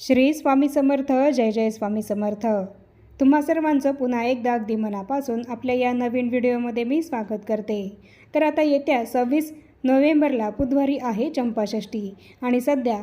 श्री स्वामी समर्थ जय जय स्वामी समर्थ. तुम्हा सर्वांचं पुन्हा एकदा अगदी मनापासून आपल्या या नवीन व्हिडिओमध्ये मी स्वागत करते. तर आता येत्या सव्वीस नोव्हेंबरला बुधवारी आहे चंपाषष्ठी आणि सध्या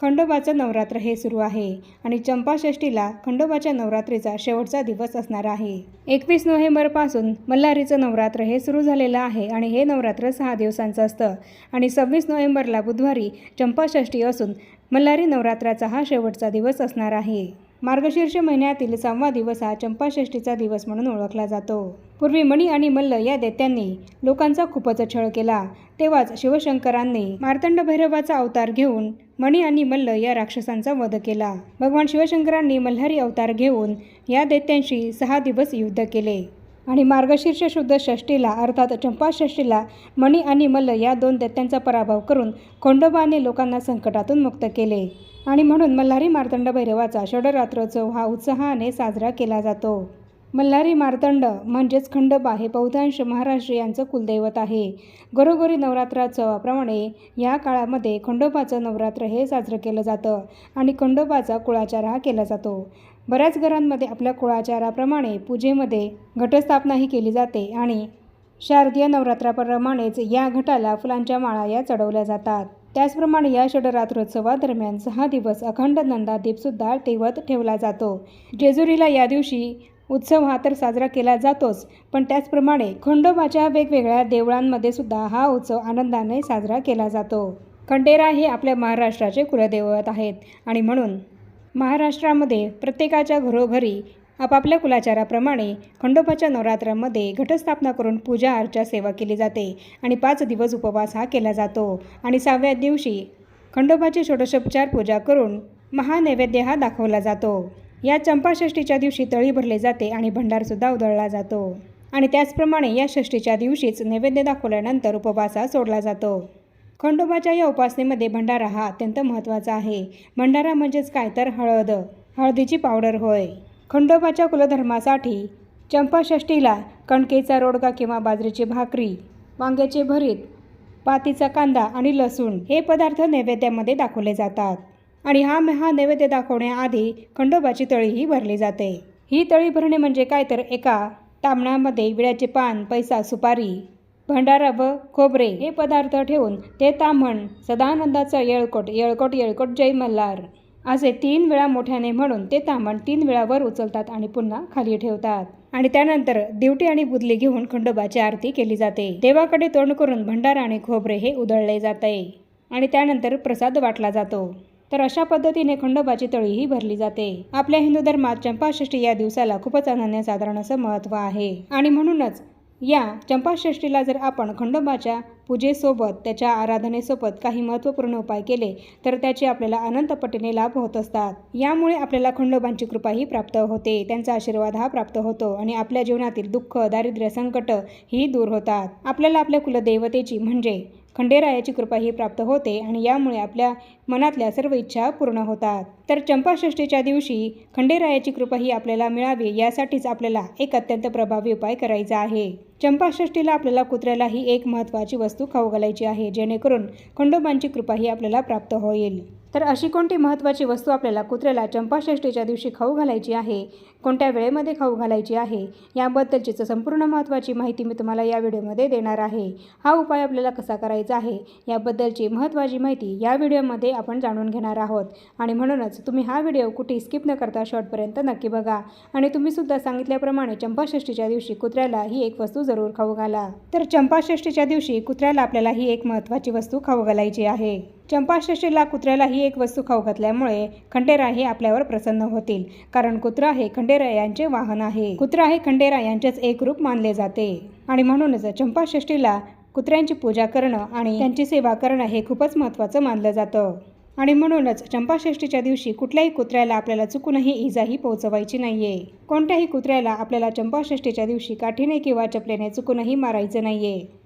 खंडोबाचं नवरात्र हे सुरू आहे आणि चंपाषष्ठीला खंडोबाच्या नवरात्रीचा शेवटचा दिवस असणार आहे. एकवीस नोव्हेंबरपासून मल्हारीचं नवरात्र हे सुरू झालेलं आहे आणि हे नवरात्र सहा दिवसांचं असतं. आणि सव्वीस नोव्हेंबरला बुधवारी चंपाषष्ठी असून मल्हारी नवरात्राचा हा शेवटचा दिवस असणार आहे. मार्गशीर्ष महिन्यातील सहावा दिवस हा चंपाषष्ठीचा दिवस म्हणून ओळखला जातो. पूर्वी मणी आणि मल्ल या दैत्यांनी लोकांचा खूपच छळ केला. तेव्हाच शिवशंकरांनी मार्तंड भैरवाचा अवतार घेऊन मणी आणि मल्ल या राक्षसांचा वध केला. भगवान शिवशंकरांनी मल्हारी अवतार घेऊन या दैत्यांशी सहा दिवस युद्ध केले. आणि मार्गशीर्ष शुद्ध षष्टीला अर्थात चंपाषष्टीला मणी आणि मल्ल या दोन दैत्यांचा पराभव करून खंडोबाने लोकांना संकटातून मुक्त केले. आणि म्हणून मल्हारी मार्तंड भैरवाचा षडरात्रोत्सव हा उत्साहाने साजरा केला जातो. मल्हारी मार्तंड म्हणजेच खंडोबा हे बहुतांश महाराष्ट्रीयांचं कुलदैवत आहे. घरोघरी नवरात्रोत्सवाप्रमाणे या काळामध्ये खंडोबाचं नवरात्र हे साजरं केलं जातं आणि खंडोबाचा कुळाचार हा केला जातो. बऱ्याच घरांमध्ये आपल्या कुळाचाराप्रमाणे पूजेमध्ये घटस्थापनाही केली जाते आणि शारदीय नवरात्राप्रमाणेच या घटाला फुलांच्या माळा या चढवल्या जातात. त्याचप्रमाणे या षडरात्रोत्सवादरम्यान सहा दिवस अखंड नंदादीपसुद्धा तेवत ठेवला जातो. जेजुरीला या दिवशी उत्सव हा तर साजरा केला जातोच पण त्याचप्रमाणे खंडोबाच्या वेगवेगळ्या देवळांमध्ये सुद्धा हा उत्सव आनंदाने साजरा केला जातो. खंडेरा हे आपल्या महाराष्ट्राचे कुलदैवत आहेत आणि म्हणून महाराष्ट्रामध्ये प्रत्येकाच्या घरोघरी आपापल्या कुलाचाराप्रमाणे खंडोबाच्या नवरात्रामध्ये घटस्थापना करून पूजा अर्चा सेवा केली जाते आणि पाच दिवस उपवास हा केला जातो. आणि सहाव्या दिवशी खंडोबाची षोडशोपचार पूजा करून महानैवेद्य हा दाखवला जातो. या चंपाषष्ठीच्या दिवशी तळी भरले जाते आणि भंडारसुद्धा उधळला जातो. आणि त्याचप्रमाणे या षष्टीच्या दिवशीच नैवेद्य दाखवल्यानंतर उपवासा सोडला जातो. खंडोबाच्या या उपासनेमध्ये भंडारा हा अत्यंत महत्त्वाचा आहे. भंडारा म्हणजेच काय? तर हळद. हळदीची पावडर होय. खंडोबाच्या कुलधर्मासाठी चंपाषष्ठीला कणकेचा रोडगा किंवा बाजरीची भाकरी वांग्याचे भरीत पातीचा कांदा आणि लसूण हे पदार्थ नैवेद्यामध्ये दाखवले जातात. आणि हा हा नैवेद्य दाखवण्याआधी खंडोबाची तळीही भरली जाते. ही तळी भरणे म्हणजे काय तर एका तामणामध्ये विड्याचे पान पैसा सुपारी भंडारा व खोबरे हे पदार्थ ठेवून ते ताम्हण सदानंदाचा येळकोट येळकोट येळकोट जय मल्हार असे तीन वेळा मोठ्याने म्हणून ते तांबण तीन वेळा वर उचलतात आणि पुन्हा खाली ठेवतात. आणि त्यानंतर दिवटी आणि बुदली घेऊन खंडोबाची आरती केली जाते. देवाकडे तोंड करून भंडारा आणि खोबरे हे उधळले जाते. आणि त्यानंतर प्रसाद वाटला जातो. तर अशा पद्धतीने खंडोबाची तळी ही भरली जाते. आपल्या हिंदू धर्मात चंपाषष्ठी या दिवसाला खूपच अनन्यसाधारण असं महत्त्व आहे. आणि म्हणूनच या चंपाषष्ठीला जर आपण खंडोबाच्या पूजेसोबत त्याच्या आराधनेसोबत काही महत्त्वपूर्ण उपाय केले तर त्याचे आपल्याला अनंत पटीने लाभ होत असतात. यामुळे आपल्याला खंडोबांची कृपाही प्राप्त होते. त्यांचा आशीर्वाद हा प्राप्त होतो आणि आपल्या जीवनातील दुःख दारिद्र्य संकट ही दूर होतात. आपल्याला आपल्या कुलदेवतेची म्हणजे खंडेरायाची कृपा ही प्राप्त होते आणि यामुळे आपल्या मनातल्या सर्व इच्छा पूर्ण होतात. तर चंपाषष्ठीच्या दिवशी खंडेरायाची कृपा ही आपल्याला मिळावी यासाठीच आपल्याला एक अत्यंत प्रभावी उपाय करायचा आहे. चंपाषष्ठीला आपल्याला कुत्र्याला ही एक महत्त्वाची वस्तू खाऊ घालायची आहे जेणेकरून खंडोबांची कृपा ही आपल्याला प्राप्त होईल. तर अशी कोणती महत्त्वाची वस्तू आपल्याला कुत्र्याला चंपाषष्ठीच्या दिवशी खाऊ घालायची आहे? कोणत्या वेळेमध्ये खाऊ घालायची आहे? याबद्दलचीच संपूर्ण महत्त्वाची माहिती मी तुम्हाला या व्हिडिओमध्ये देणार आहे. हा उपाय आपल्याला कसा करायचा आहे? याबद्दलची महत्त्वाची माहिती या व्हिडिओमध्ये आपण जाणून घेणार आहोत. आणि म्हणूनच तुम्ही हा व्हिडिओ कुठे स्किप न करता शॉर्टपर्यंत नक्की बघा. आणि तुम्हीसुद्धा सांगितल्याप्रमाणे चंपाषष्ठीच्या दिवशी कुत्र्याला ही एक वस्तू जरूर खाऊ घाला. तर चंपाषष्ठीच्या दिवशी कुत्र्याला आपल्याला ही एक महत्त्वाची वस्तू खाऊ घालायची आहे. चंपाषष्ठीला कुत्र्याला ही एक वस्तू खाऊ घातल्यामुळे खंडेरा हे आपल्यावर प्रसन्न होतील. कारण कुत्रा हे खंडेरा यांचे वाहन आहे. कुत्रा हे खंडेरा यांचेच एक रूप मानले जाते. आणि म्हणूनच चंपाषष्ठीला कुत्र्यांची पूजा करणं आणि त्यांची सेवा करणं हे खूपच महत्त्वाचं मानलं जातं. आणि म्हणूनच चंपाषष्ठीच्या दिवशी कुठल्याही कुत्र्याला आपल्याला चुकूनही इजाही पोहोचवायची नाहीये. कोणत्याही कुत्र्याला आपल्याला चंपाषष्ठीच्या दिवशी काठीने किंवा चपलेने चुकूनही मारायचं नाहीये.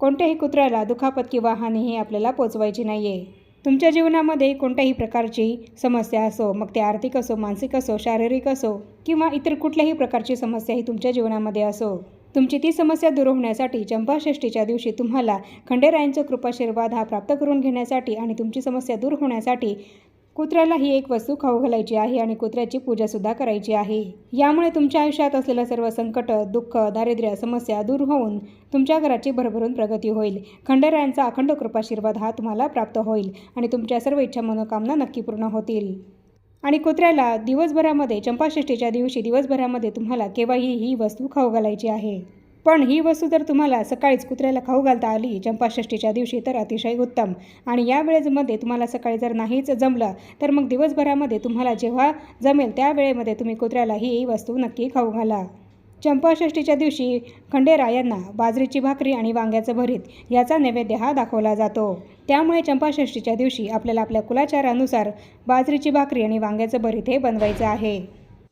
कोणत्याही कुत्र्याला दुखापत किंवा हानीही आपल्याला पोचवायची नाही आहे तुमच्या जीवनामध्ये कोणत्याही प्रकारची समस्या असो मग ते आर्थिक असो मानसिक असो शारीरिक असो किंवा इतर कुठल्याही प्रकारची समस्या ही तुमच्या जीवनामध्ये असो. तुमची ती समस्या दूर होण्यासाठी चंपाषष्ठीच्या दिवशी तुम्हाला खंडेरायांचा कृपाशीर्वाद हा प्राप्त करून घेण्यासाठी आणि तुमची समस्या दूर होण्यासाठी कुत्र्याला ही एक वस्तू खाऊ घालायची आहे आणि कुत्र्याची पूजासुद्धा करायची आहे. यामुळे तुमच्या आयुष्यात असलेलं सर्व संकट दुःख दारिद्र्य समस्या दूर होऊन तुमच्या घराची भरभरून प्रगती होईल. खंडेरायांचा अखंड कृपाशीर्वाद हा तुम्हाला प्राप्त होईल आणि तुमच्या सर्व इच्छा मनोकामना नक्की पूर्ण होतील. आणि कुत्र्याला दिवसभरामध्ये चंपाषष्ठीच्या दिवशी दिवसभरामध्ये तुम्हाला केव्हाही ही वस्तू खाऊ घालायची आहे. पण ही वस्तू जर तुम्हाला सकाळीच कुत्र्याला खाऊ घालता आली चंपाषष्ठीच्या दिवशी तर अतिशय उत्तम. आणि या वेळेमध्ये तुम्हाला सकाळी जर नाहीच जमलं तर मग दिवसभरामध्ये तुम्हाला जेव्हा जमेल त्या वेळेमध्ये तुम्ही कुत्र्याला ही वस्तू नक्की खाऊ घाला. चंपाषष्ठीच्या दिवशी खंडेरायांना बाजरीची भाकरी आणि वांग्याचं भरीत याचा नैवेद्य हा दाखवला जातो. त्यामुळे चंपाषष्ठीच्या दिवशी आपल्याला आपल्या कुलाचारानुसार बाजरीची भाकरी आणि वांग्याचं भरीत हे बनवायचं आहे.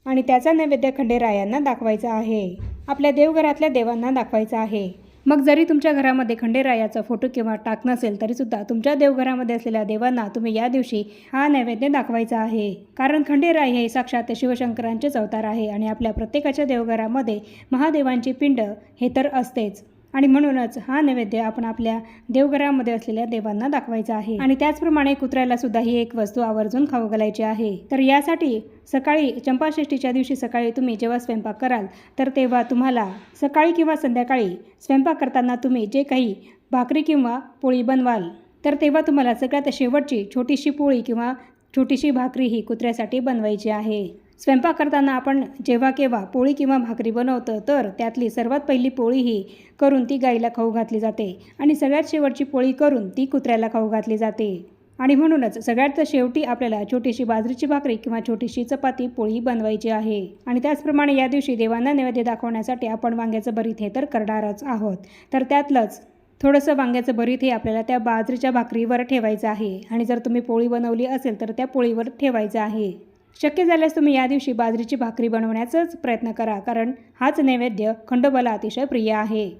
आणि त्याचा नैवेद्य खंडेरायांना दाखवायचा आहे. आपल्या देवघरातल्या देवांना दाखवायचा आहे. मग जरी तुमच्या घरामध्ये खंडेरायाचा फोटो किंवा टाक नसेल तरीसुद्धा तुमच्या देवघरामध्ये असलेल्या देवांना तुम्ही या दिवशी हा नैवेद्य दाखवायचा आहे. कारण खंडेराय हे साक्षात शिवशंकरांचेच अवतार आहे आणि आपल्या प्रत्येकाच्या देवघरामध्ये महादेवांची पिंड हे तर असतेच. आणि म्हणूनच हा नैवेद्य आपण आपल्या देवघरामध्ये असलेल्या देवांना दाखवायचा आहे. आणि त्याचप्रमाणे कुत्र्याला सुद्धा ही एक वस्तू आवर्जून खाऊ घालायची आहे. तर यासाठी सकाळी चंपाषष्ठीच्या दिवशी सकाळी तुम्ही जेव्हा स्वयंपाक कराल तर तेव्हा तुम्हाला सकाळी किंवा संध्याकाळी स्वयंपाक करताना तुम्ही जे काही भाकरी किंवा पोळी बनवाल तर तेव्हा तुम्हाला सगळ्यात शेवटची छोटीशी पोळी किंवा छोटीशी भाकरी ही कुत्र्यासाठी बनवायची आहे. स्वयंपाक करताना आपण जेव्हा केव्हा पोळी किंवा भाकरी बनवतं तर त्यातली सर्वात पहिली पोळी ही करून ती गाईला खाऊ घातली जाते आणि सगळ्यात शेवटची पोळी करून ती कुत्र्याला खाऊ घातली जाते. आणि म्हणूनच सगळ्यात शेवटी आपल्याला छोटीशी बाजरीची भाकरी किंवा छोटीशी चपाती पोळी बनवायची आहे. आणि त्याचप्रमाणे या दिवशी देवांना नैवेद्य दाखवण्यासाठी आपण वांग्याचं भरीत हे तर करणारच आहोत. तर त्यातलंच थोडंसं वांग्याचं भरीत हे आपल्याला त्या बाजरीच्या भाकरीवर ठेवायचं आहे. आणि जर तुम्ही पोळी बनवली असेल तर त्या पोळीवर ठेवायचं आहे. शक्य झाल्यास तुम्ही या दिवशी बाजरीची भाकरी बनवण्याचाच प्रयत्न करा कारण हाच नैवेद्य खंडोबाला अतिशय प्रिय आहे.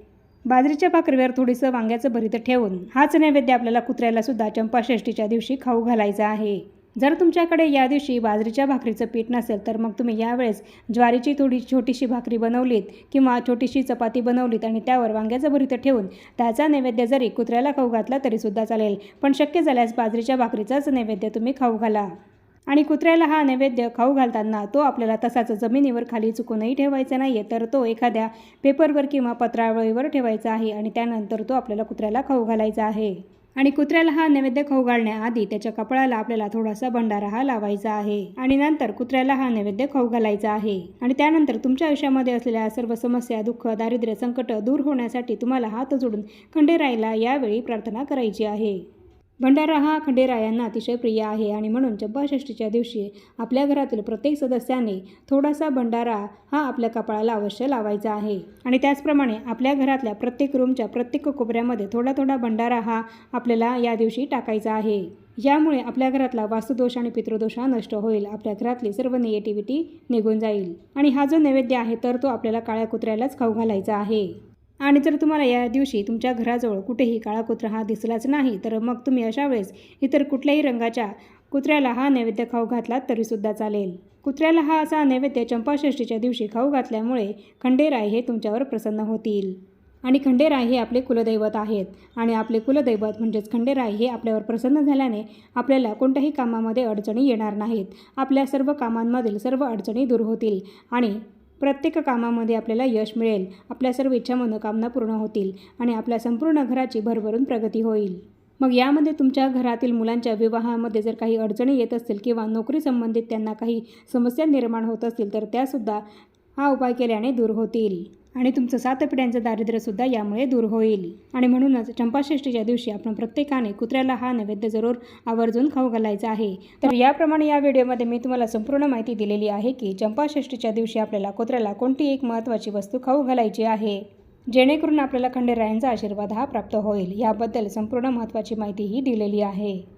बाजरीच्या भाकरीवर थोडीसं वांग्याचं भरीत ठेवून हाच नैवेद्य आपल्याला कुत्र्याला सुद्धा चंपाषष्ठीच्या दिवशी खाऊ घालायचा आहे. जर तुमच्याकडे या दिवशी बाजरीच्या भाकरीचं पीठ नसेल तर मग तुम्ही यावेळेस ज्वारीची थोडी छोटीशी भाकरी बनवलीत किंवा छोटीशी चपाती बनवलीत आणि त्यावर वांग्याचं भरीत ठेवून त्याचा नैवेद्य जरी कुत्र्याला खाऊ घातला तरीसुद्धा चालेल. पण शक्य झाल्यास बाजरीच्या भाकरीचाच नैवेद्य तुम्ही खाऊ घाला. आणि कुत्र्याला हा नैवेद्य खाऊ घालताना तो आपल्याला तसाच जमिनीवर खाली चुकूनही ठेवायचा नाही आहे तर तो एखाद्या पेपरवर किंवा पत्रावळीवर ठेवायचा आहे आणि त्यानंतर तो आपल्याला कुत्र्याला खाऊ घालायचा आहे. आणि कुत्र्याला हा नैवेद्य खाऊ घालण्याआधी त्याच्या कपाळाला आपल्याला थोडासा भंडारा हा लावायचा आहे. आणि नंतर कुत्र्याला हा नैवेद्य खाऊ घालायचा आहे. आणि त्यानंतर तुमच्या आयुष्यामध्ये असलेल्या सर्व समस्या दुःख दारिद्र्य संकट दूर होण्यासाठी तुम्हाला हात जोडून खंडेरायला यावेळी प्रार्थना करायची आहे. भंडारा हा खंडेरा यांना अतिशय प्रिय आहे आणि म्हणून चंपाषष्टीच्या दिवशी आपल्या घरातील प्रत्येक सदस्याने थोडासा भंडारा हा आपल्या कपाळाला अवश्य लावायचा आहे. आणि त्याचप्रमाणे आपल्या घरातल्या प्रत्येक रूमच्या प्रत्येक कोपऱ्यामध्ये थोडा थोडा भंडारा हा आपल्याला या दिवशी टाकायचा आहे. यामुळे आपल्या घरातला वास्तुदोष आणि पितृदोष हा नष्ट होईल. आपल्या घरातली सर्व निगेटिव्हिटी निघून जाईल. आणि हा जो नैवेद्य आहे तर तो आपल्याला काळ्या कुत्र्यालाच खाऊ घालायचा आहे. आणि जर तुम्हाला या दिवशी तुमच्या घराजवळ कुठेही काळा कुत्रा हा दिसलाच नाही तर मग तुम्ही अशा वेळेस इतर कुठल्याही रंगाच्या कुत्र्याला हा नैवेद्य खाऊ घातलात तरीसुद्धा चालेल. कुत्र्याला हा असा नैवेद्य चंपाषष्ठीच्या दिवशी खाऊ घातल्यामुळे खंडेराय हे तुमच्यावर प्रसन्न होतील. आणि खंडेराय हे आपले कुलदैवत आहेत आणि आपले कुलदैवत म्हणजेच खंडेराय हे आपल्यावर प्रसन्न झाल्याने आपल्याला कोणत्याही कामामध्ये अडचणी येणार नाहीत. आपल्या सर्व कामांमधील सर्व अडचणी दूर होतील आणि प्रत्येक कामामध्ये आपल्याला यश मिळेल. आपल्या सर्व इच्छा मनोकामना पूर्ण होतील आणि आपल्या संपूर्ण घराची भरभरून प्रगती होईल. मग यामध्ये तुमच्या घरातील मुलांच्या विवाहामध्ये जर काही अडचणी येत असतील किंवा नोकरी संबंधित त्यांना काही समस्या निर्माण होत असतील तर त्यासुद्धा हा उपाय केल्याने दूर होतील. आणि तुमचं सात पिढ्यांचं दारिद्र्यसुद्धा यामुळे दूर होईल. आणि म्हणूनच चंपाषष्ठीच्या दिवशी आपण प्रत्येकाने कुत्र्याला हा नैवेद्य जरूर आवर्जून खाऊ घालायचा आहे. तर याप्रमाणे या व्हिडिओमध्ये मी तुम्हाला संपूर्ण माहिती दिलेली आहे की चंपाषष्ठीच्या दिवशी आपल्याला कुत्र्याला कोणती एक महत्त्वाची वस्तू खाऊ घालायची आहे? जेणेकरून आपल्याला खंडेरायांचा आशीर्वाद हा प्राप्त होईल. याबद्दल संपूर्ण महत्त्वाची माहितीही दिलेली आहे.